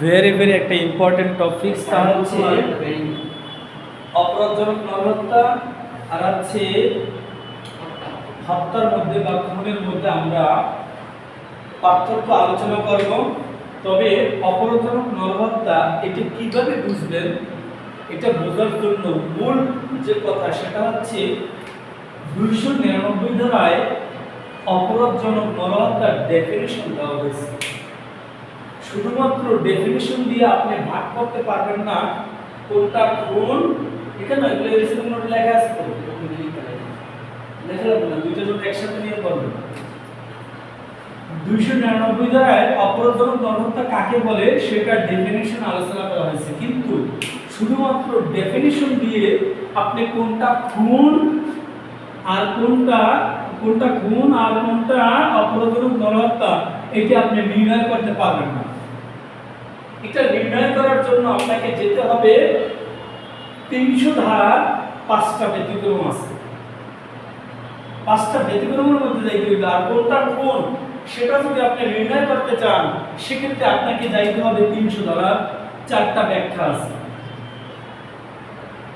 Very very একটা important topic তা হচ্ছে অপরাধজনক নরহত্যা আর হচ্ছে হত্যার মধ্যে বা খুনের মধ্যে আমরা পার্থক্য আলোচনা করব। তবে অপরাধজনক নরহত্যা এটি কীভাবে বুঝবেন, এটা বোঝার জন্য মূল যে কথা সেটা হচ্ছে দুইশো নিরানব্বই ধারায় অপরাধজনক নরহত্যার ডেফিনেশন দেওয়া হয়েছে। শুধুমাত্র ডেফিনেশন দিয়ে আপনি ভাগ করতে পারবেন না, কোনটা কোন, এখানে এগুলো লেখা লেখা না একসাথে নিয়ে পড়বেন দুইশো নিরানব্বই কাকে বলে, সেটার ডেফিনেশন আলোচনা করা হয়েছে। কিন্তু শুধুমাত্র দিয়ে আপনি কোনটা খুন আর কোনটা কোনটা খুন আর কোনটা অপরাধজনক নরহত্যা এটি আপনি নির্ণয় করতে পারবেন না। এটা নির্ণয় করার জন্য আপনাকে যেতে হবে তিনশো ধারা পাঁচটা ব্যতিক্রম আছে। পাঁচটা ব্যতিক্রমের মধ্যে যাইতে হইবে। আর কোনটা কোন, সেটা যদি আপনি নির্ণয় করতে চান, সেক্ষেত্রে আপনাকে যাইতে হবে তিনশো ধারা চারটা ব্যাখ্যা আছে।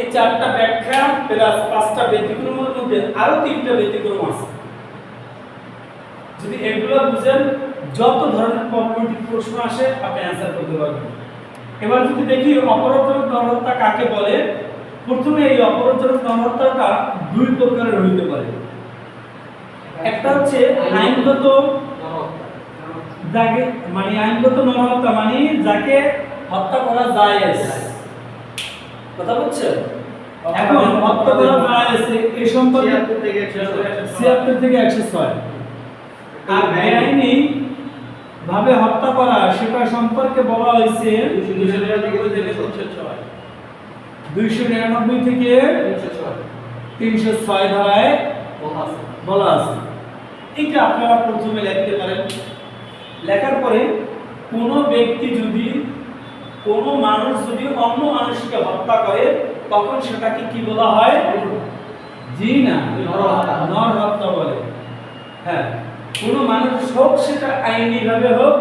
এই চারটা ব্যাখ্যা প্লাস পাঁচটা ব্যতিক্রমের মধ্যে আরও তিনটা ব্যতিক্রম আছে। যদি এগুলো বুঝেন যত ধরনের কমিউনিটি প্রশ্ন আসে আপনি অ্যান্সার করতে পারবেন। এবার যদি দেখি অপরাধজনক নরহত্যা কাকে বলে প্রথমে এই অপরাধজনক নরহত্যাটা দুই প্রকারের হইতে পারে একটা হচ্ছে আইনগত যাকে মানে আইনগত নরহত্যা মানে যাকে হত্যা করা যায়। কথা বুঝছেন এখন হত্যা করা যায় এই সম্পর্কে ছিয়াত্তর থেকে একশো ছয়। আর বেআইনি ভাবে হত্যা করা সেটা সম্পর্কে বলা হয়েছে? দুইশো নিরানব্বই থেকে তিনশো ছয় ধারায় বলা আছে। এটা আপনারা প্রথমে লিখতে পারেন। লেখার পরে কোনো ব্যক্তি যদি কোনো মানুষ যদি অন্য মানুষকে হত্যা করে তখন সেটাকে কি বলা হয়? জি না। নর হত্যা বলে। হ্যাঁ। কোনো মানুষ হোক সেটা আইনি ভাবে হোক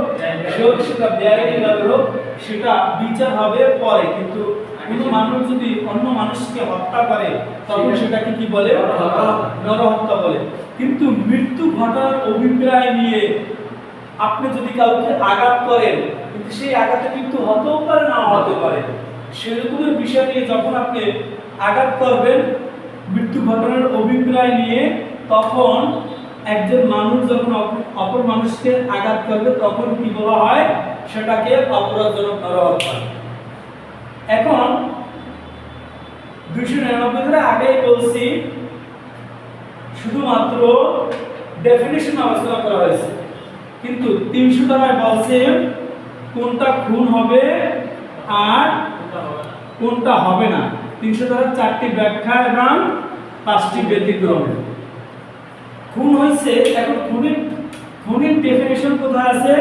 হোক সেটা বেআইনি ভাবে হোক সেটা বিচার হবে পরে। কিন্তু কোনো মানুষ যদি অন্য মানুষকে হত্যা করে তখন সেটাকে কি বলে? নরহত্যা। নরহত্যা বলে। কিন্তু মৃত্যু ঘটার অভিপ্রায় নিয়ে আপনি যদি কাউকে আঘাত করেন কিন্তু সেই আঘাতে কিন্তু হতেও পারে না হতে পারে। সেরকমের বিষয় নিয়ে যখন আপনি আঘাত করবেন মৃত্যু ঘটনার অভিপ্রায় নিয়ে তখন একজন মানুষ যখন অপর মানুষকে আঘাত করবে, তখন কি বলা হয়? সেটাকে অপরাধজনক এখন দুইশো নিরানব্বই ধরে আগেই বলছি, শুধুমাত্র ডেফিনেশন আলোচনা করা হয়েছে। কিন্তু তিনশো টাকায় বলছে, কোনটা খুন হবে আর কোনটা হবে না। তিনশো টাকার চারটি ব্যাখ্যা এবং পাঁচটি ব্যতিক্রম। খুন হয়েছে এখন খুনের খুনের ডেফিনেশন কোথায় আছে?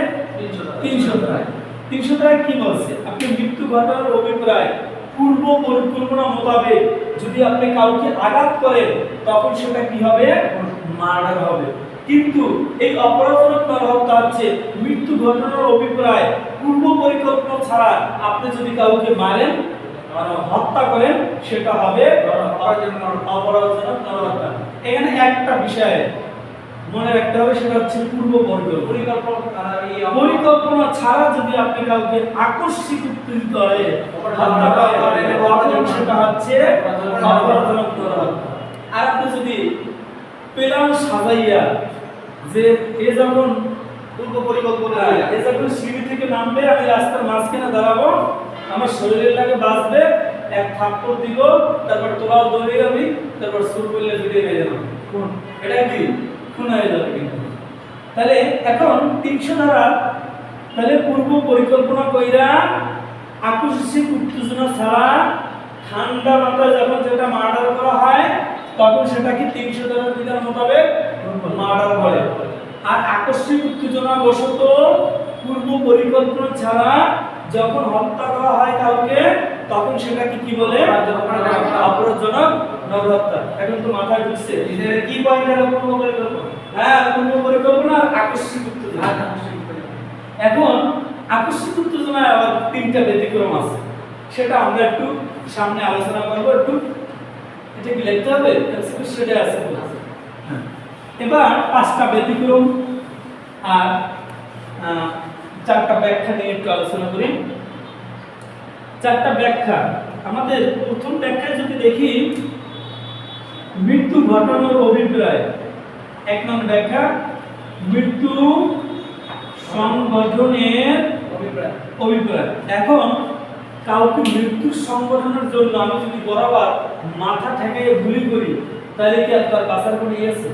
তিনশো টাকায় তিনশো টাকায় কি বলছে? আপনি মৃত্যু ঘটানোর অভিপ্রায় পূর্ব পরিকল্পনা মোতাবেক যদি আপনি কাউকে আঘাত করেন তখন সেটা কি হবে? মার্ডার হবে। কিন্তু এই অপরাধজনক নরহত্যা হচ্ছে মৃত্যু ঘটনার অভিপ্রায় পূর্ব পরিকল্পনা ছাড়া আপনি যদি কাউকে মারেন মানে হত্যা করেন সেটা হবে অপরাধজনক নরহত্যা এখানে একটা বিষয় মনে রাখতে হবে সেটা হচ্ছে পূর্ব পরিকল্পনা। পরিকল্পনা। ছাড়া যদি আপনি কাউকে আকস্মিক উত্তেজিত হয়ে সেটা হচ্ছে আর আপনি যদি প্ল্যান সাজাইয়া যে এ যখন পূর্ব পরিকল্পনা হ্যাঁ, এ যখন সিঁড়ি থেকে নামবে আমি রাস্তার মাঝখানে দাঁড়াবো আমার শরীরের লাগে বাঁচবে এক থাপ্পড় দিব তারপর তোরাও দৌড়ে যাবি তারপর সুর করলে ফিরে হয়ে যাবে এটা কি? খুন হয়ে যাবে কিন্তু। তাহলে এখন তিনশো ধারা তাহলে পূর্ব পরিকল্পনা কইরা আকস্মিক উত্তেজনা ছাড়া ঠান্ডা মাথায় যখন যেটা মার্ডার করা হয় তখন সেটা কি তিনশো ধারা বিধান মোতাবেক মার্ডার বলে আর আকস্মিক উত্তেজনা বশত পূর্ব পরিকল্পনা ছাড়া যখন হত্যা করা হয় কাউকে তখন সেটাকে কি বলে? অপরাধজনক নরহত্যা এখন তো মাথায় ঢুকছে। কি পয়েন্ট হলো পূর্ব পরিকল্পনা। হ্যাঁ পূর্ব পরিকল্পনা আর আকস্মিক উত্তেজনা। এখন আকস্মিক উত্তেজনায় আবার তিনটা ব্যতিক্রম আছে। সেটা আমরা একটু সামনে আলোচনা করব একটু। এটা কি লিখতে হবে? সেটা আছে। হ্যাঁ। এবার পাঁচটা ব্যতিক্রম আর চারটা ব্যাখ্যা নিয়ে একটু আলোচনা করি। চারটা ব্যাখ্যা। আমাদের প্রথম ব্যাখ্যায় যদি দেখি মৃত্যু ঘটানোর অভিপ্রায়। এক নম্বর ব্যাখ্যা মৃত্যু সংগঠনের অভিপ্রায়। অভিপ্রায়। এখন কাউকে মৃত্যু সংগঠনের জন্য আমি যদি বরাবর মাথা ঠেকাইয়ে গুলি করি তাহলে কি আর তার বাঁচার কোনো ইয়ে আছে?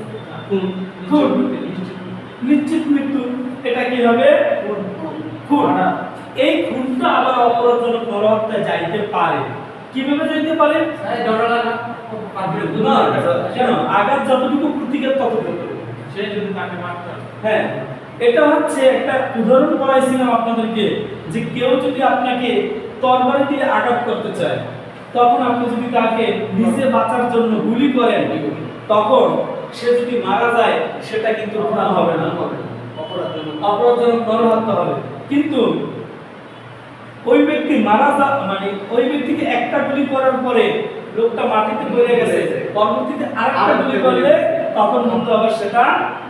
নিশ্চিত মৃত্যু। এটা কি হবে? খুন। এই খুনটা আবার অপরাধজনক নরহত্যায় যাইতে পারে। কীভাবে যাইতে পারে? কেন আঘাত যতটুকু প্রতিঘাত ততটুকু। সে যদি তাকে মারতে হ্যাঁ। এটা হচ্ছে একটা উদাহরণ পড়াইছিলাম আপনাদেরকে যে কেউ যদি আপনাকে তরবারি দিয়ে আঘাত করতে চায় তখন আপনি যদি তাকে নিজে বাঁচার জন্য গুলি করেন তখন সে যদি মারা যায় সেটা কিন্তু হবে না। অপরাধজনক। নরহত্যা হবে। কিন্তু ব্যক্তি মারা যা মানে ওই ব্যক্তিকে একটা গুলি করার পরে লোকটা মাটিতে পড়ে গেছে। পরবর্তীতে আরেকটা গুলি করলে তখন কিন্তু আবার সেটা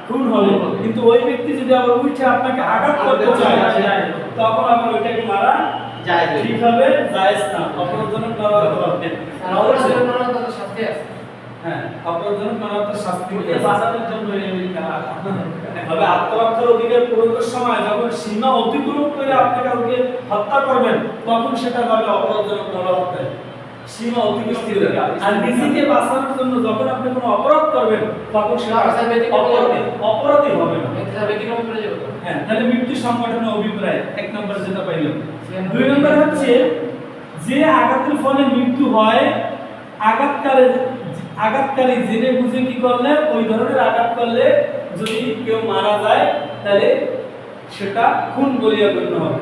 খুন হবে। কিন্তু ওই ব্যক্তি যদি আবার উঠে আপনাকে আঘাত করতে চায় তখন আবার ওইটাকে মারা। ঠিক হবে জায়েজ না। অপরাধজনক নরহত্যা হবে হ্যাঁ অপরাধজনক নরহত্যার শাস্তি ওকে বাঁচানোর জন্য। তবে আত্মরক্ষার অধিকার প্রয়োগের সময় যখন সীমা অতিক্রম করে আপনি কাউকে হত্যা করবেন তখন সেটা হবে অপরাধজনক নরহত্যায় সীমা অতিক্রম করে আর নিজেকে বাঁচানোর জন্য যখন আপনি কোনো অপরাধ করবেন তখন সেটা অপরাধ হবে। হবে না। ব্যতিক্রম করে যাবে। হ্যাঁ তাহলে মৃত্যু সংগঠনের অভিপ্রায় এক নম্বর যেটা পাইলাম। দুই নম্বর হচ্ছে যে আঘাতের ফলে মৃত্যু হয় আঘাতকারী আঘাতকারী জেনে বুঝে কি করলে? ওই ধরনের আঘাত করলে যদি কেউ মারা যায় তাহলে সেটা খুন বলিয়া গণ্য হবে।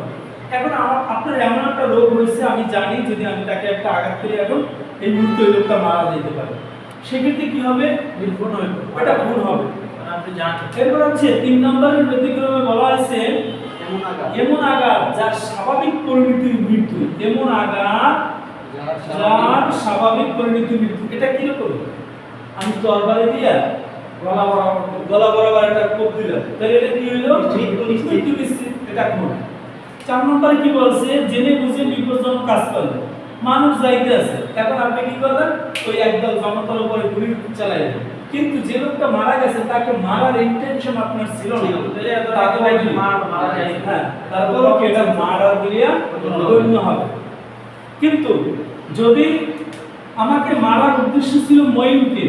এখন আমার আপনার এমন একটা রোগ হয়েছে আমি জানি যদি আমি তাকে একটা আঘাত করি এখন এই মুহূর্তে ওই লোকটা মারা যেতে পারে। সেক্ষেত্রে কি হবে? নির্ভুল পড়ে। এটা খুন হবে। মানে এরপর হচ্ছে তিন নম্বরের ব্যতিক্রমে বলা হয়েছে এমন আঘাত যার স্বাভাবিক পরিণতির মৃত্যু। এমন আঘাত যার স্বাভাবিক পরিণতির মৃত্যু। এটা কীরকম আমি তরবারি দিয়া গলা বরাবর গলা বরাবর একটা কোপ দিলাম। তাহলে এটা কি হইল? মৃত্যু নিশ্চিত। এটা খুন চার নম্বরে কি বলছে? জেনে বুঝে বিপজ্জনক কাজ করলে মানুষ যাইতে আছে। এখন আপনি কি করলেন ওই একদল জনতার উপরে গুলি চালাইলেন কিন্তু যে লোকটা মারা গেছে তাকে মারার ইন্টেনশন আপনার ছিল না। তাকে রাগে মারা যায়। হ্যাঁ তারপরও কি এটা মারার বলিয়া গণ্য হবে? কিন্তু যদি আমাকে মারার উদ্দেশ্য ছিল ময়ূরকে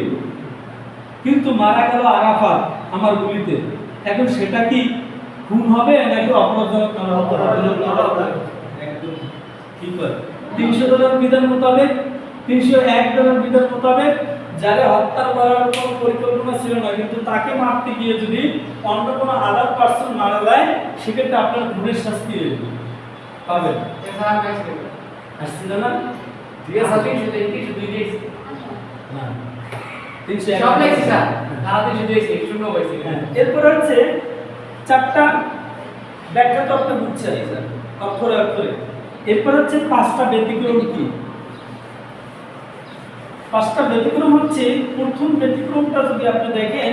কিন্তু মারা গেল আরাফাত আমার গুলিতে এখন সেটা কি খুন হবে নাকি অপরাধজনক। ঠিক আছে তিনশো ডলার বিধান মোতাবেক তিনশো এক ডলার বিধান মোতাবেক যারা হত্যা করার কোনো পরিকল্পনা ছিল না কিন্তু তাকে মারতে গিয়ে যদি অন্য কোনো আদার পার্সন মারা যায় সেক্ষেত্রে আপনার খুনের শাস্তি পাবেন। আসছিল না? ঠিক আছে না। তিনশো এক সব লেখছি স্যার। তাড়াতাড়ি শুধু এসে শূন্য হয়েছে হ্যাঁ, এরপর হচ্ছে চারটা ব্যাখ্যা তো আপনি বুঝছেন অক্ষরে অক্ষরে। এরপর হচ্ছে পাঁচটা ব্যতিক্রম কি? পাঁচটা ব্যতিক্রম হচ্ছে প্রথম ব্যতিক্রমটা যদি আপনি দেখেন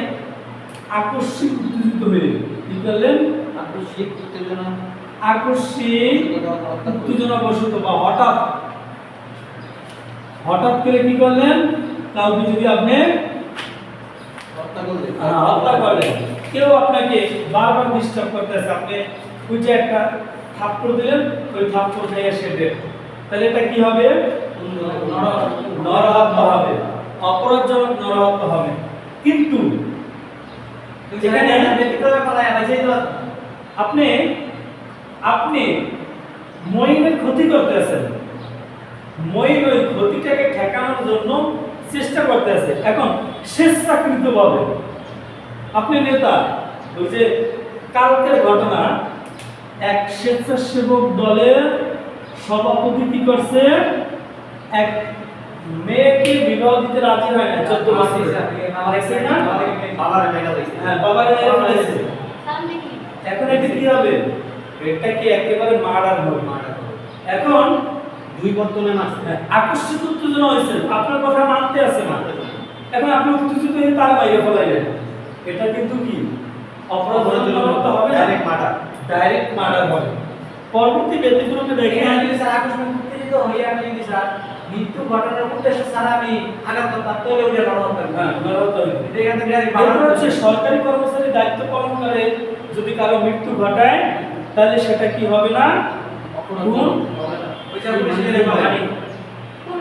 আকস্মিক উত্তেজিত হয়ে কি করলেন? আকস্মিক উত্তেজনা, আকস্মিক। উত্তেজনা বশত বা হঠাৎ হঠাৎ করে কি করলেন? কাউকে যদি আপনি হত্যা করলে। হত্যা করলেন। কেউ আপনাকে বারবার ডিস্টার্ব করতেছে। আপনি উঠে একটা থাপ্পড় দিলেন ওই থাপ্পড় খেয়ে সে dead। তাহলে এটা কি হবে? নর- নরহত্যা হবে। অপরাধজনক নরহত্যা হবে। কিন্তু আপনি আপনি মহিনের ক্ষতি করতেছেন। মহিন ওই ক্ষতিটাকে ঠেকানোর জন্য চেষ্টা করতেছে এখন স্বেচ্ছাকৃত ভাবে আপনি নেতা ওই যে কালকের ঘটনা এক স্বেচ্ছাসেবক দলের সভাপতি কি করছে? এক মেয়েকে বিবাহ দিতে রাজি হয় না চোদ্দ বছর দেখছেন না? বাবার হ্যাঁ বাবার এখন এটা কি হবে? এটা কি একেবারে মার্ডার হবে? মারা এখন দুই বর্তনে মারছে। হ্যাঁ, আকস্মিক উত্তেজনা হয়েছে। আপনার কথা মানতে আছে না। এখন আপনি উত্তেজিত হয়ে তার বাইরে ফেলাইলেন এটা কিন্তু কি? অপরাধ হবে ডাইরেক্ট মার্ডার ডাইরেক্ট মার্ডার হবে। পরবর্তী ব্যক্তিগুলোকে দেখেন এখানে যদি স্যার আকস্মিক উত্তেজিত হয়ে আমি যদি স্যার মৃত্যু ঘটানোর উদ্দেশ্যে স্যার আমি আঘাত করতাম ওটা হ্যাঁ মারাত্মক এটা এখান থেকে ডাইরেক্ট হচ্ছে সরকারি কর্মচারী দায়িত্ব পালন করে যদি কারও মৃত্যু ঘটায় তাহলে সেটা কি হবে না? খুন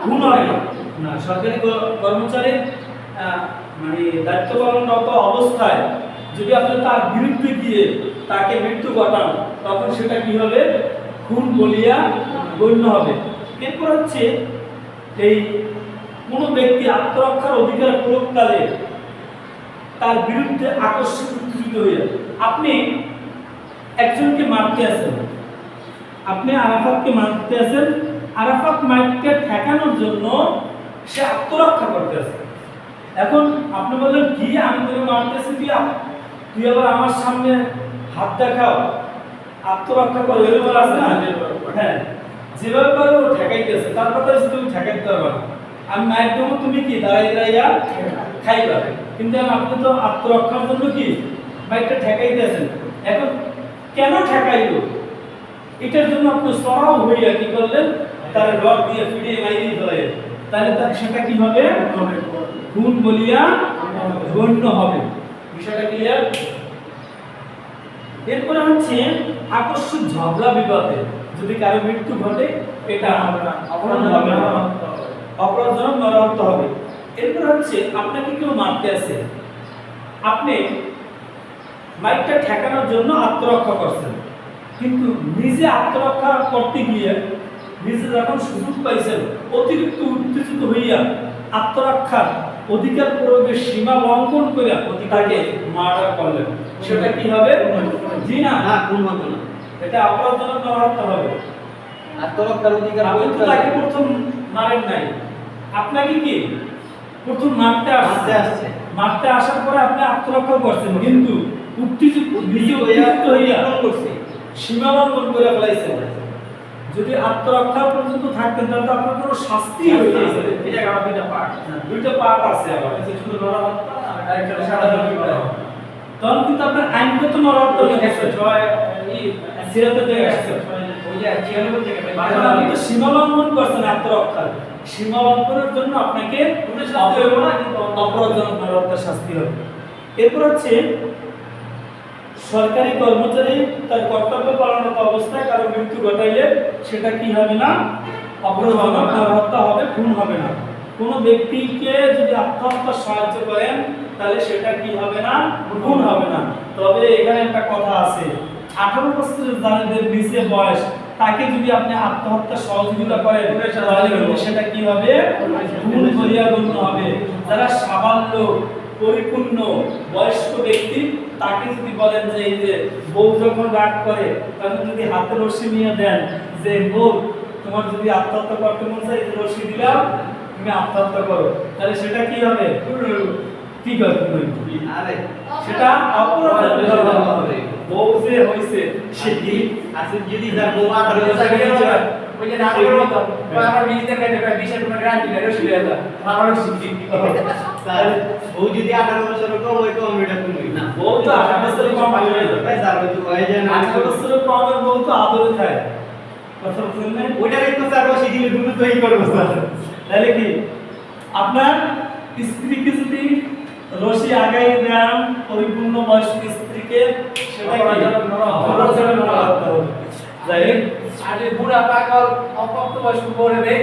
খুন হবে না। সরকারি কর্মচারীর মানে দায়িত্ব পালনরত অবস্থায় যদি আপনি তার বিরুদ্ধে গিয়ে তাকে মৃত্যু ঘটান, তখন সেটা কি হবে? খুন বলিয়া গণ্য হবে। এরপর হচ্ছে এই কোনো ব্যক্তি আত্মরক্ষার অধিকার প্রয়োগকালে তার বিরুদ্ধে আকস্মিক উত্তেজিত হয়ে আপনি একজনকে মারতে আছেন আপনি আরাফাতকে মারতে আছেন, আরাফাত মাইককে ঠেকানোর জন্য সে আত্মরক্ষা করতে আছে। এখন আপনি বললেন, কি? আমি তোকে মারতেছি আ- তুই আবার আমার সামনে হাত দেখাও। আত্মরক্ষা করো। এরকম আছে না? হ্যাঁ। যেভাবে পারো ও ঠেকাইতেছে। তার কথা হচ্ছে তুমি ঠেকাইতে পারবে আমি মায়ের দেবো তুমি কি? দাঁড়াই দাঁড়াইয়া খাইবা। কিন্তু আপনি তো আত্মরক্ষার জন্য কি? বাইকটা ঠেকাইতেছেন। এখন কেন ঠেকাইলো? এটার জন্য আপনি সরাও হইয়া কি করলেন? তার রড দিয়ে ফিরিয়ে মাইরে ফেলে তাহলে তার সেটা কি হবে? খুন বলিয়া গণ্য হবে। বিষয়টা ক্লিয়ার এরপরে হচ্ছে আকস্মিক ঝগড়া বিবাদে। যদি কারও মৃত্যু ঘটে, এটা অপরাধজনক নরহত্য হবে। এরপর হচ্ছে, আপনাকে কেউ মারতে আছে আপনি মাইকটা ঠেকানোর জন্য আত্মরক্ষা করছেন। কিন্তু নিজে আত্মরক্ষা করতে গিয়ে নিজে যখন সুযোগ পাইছেন অতিরিক্ত উত্তেজিত হইয়া আত্মরক্ষার অধিকার প্রয়োগের সীমা লঙ্ঘন করে তাকে মার্ডার করলেন। সেটা কি হবে? জি না? না না এটা অপরাধজনক নরহত্যা হবে। আত্মরক্ষার অধিকার আপনি তো তাকে প্রথম মারেন নাই। আপনাকে কি? প্রথম মারতে মারতে আসছে। মারতে আসার পরে আপনি আত্মরক্ষা করছেন কিন্তু উত্তেজিত হইয়া করছে। সীমা লঙ্ঘন করে ফেলাইছেন যদি আত্মরক্ষা পর্যন্ত থাকতেন তাহলে আপনার কোনো শাস্তি হয়ে গেছে এটা আমার দুইটা পার্ট দুইটা পার্ট আছে আবার শুধু লড়া হতো আর একটা সাধারণ তখন কিন্তু আপনার আইনগত নরহত্য হয়ে গেছে সিরাতে থেকে আসছে ওই যে ছিয়ানব্বই থেকে এখন আপনি তো সীমা লঙ্ঘন করছেন আত্মরক্ষার সীমা লঙ্ঘনের জন্য আপনাকে শাস্তি হবে অপরাধজনক নরহত্যার শাস্তি হবে এরপর হচ্ছে সরকারি কর্মচারী তার কর্তব্য পালনরত অবস্থায় কারও মৃত্যু ঘটাইলে সেটা কি হবে না? অপরাধজনক নরহত্যা হবে, খুন হবে না। কোনো ব্যক্তিকে যদি আত্মহত্যার সাহায্য করেন, তাহলে সেটা কি হবে না? খুন হবে না। তবে এখানে একটা কথা আছে, আঠারো বছরের যাদের নিচে বয়স, তাকে যদি আপনি আত্মহত্যা সহযোগিতা করেন সেটা কি হবে? খুন করিয়া গণ্য হবে। যারা সাবাল্য পরিপূর্ণ, বয়স্ক ব্যক্তি তাকে যদি বলেন যে এই যে বউ যখন রাগ করে তখন যদি হাতে রশ্মি নিয়ে দেন যে বউ তোমার যদি আত্মহত্যা করতে মন চাই রশ্মি দিলাম তুমি আত্মহত্যা করো। তাহলে সেটা কি হবে? কি আরে সেটা হবে। বউ যে হইছে সে যদি তার বউ বছর ওই যে নাটকের মতো আমার বিজনেস কাছে প্রায় বিশের কোনো গ্যারান্টি নেই রসিদ দাদা আমারও শিখছি তার বউ যদি আঠারো বছর কম হয় কম এটা তুমি না বউ তো আঠারো বছরের কম হয়ে যাবে। ভাই, স্যার ওই তো হয়ে যায় না আঠারো বছরের কমের বউ তো আদরে খায় কথা বুঝলেন ওইটার একটু স্যার বসে দিলে তুমি তো এই করব স্যার তাহলে কি আপনার স্ত্রীকে যদি রশি আগাই দেন পরিপূর্ণ বয়স্ক স্ত্রীকে সেটা। যাই হোক আর বুড়া পাগল অপ্রাপ্ত বয়স্ক করে দেয়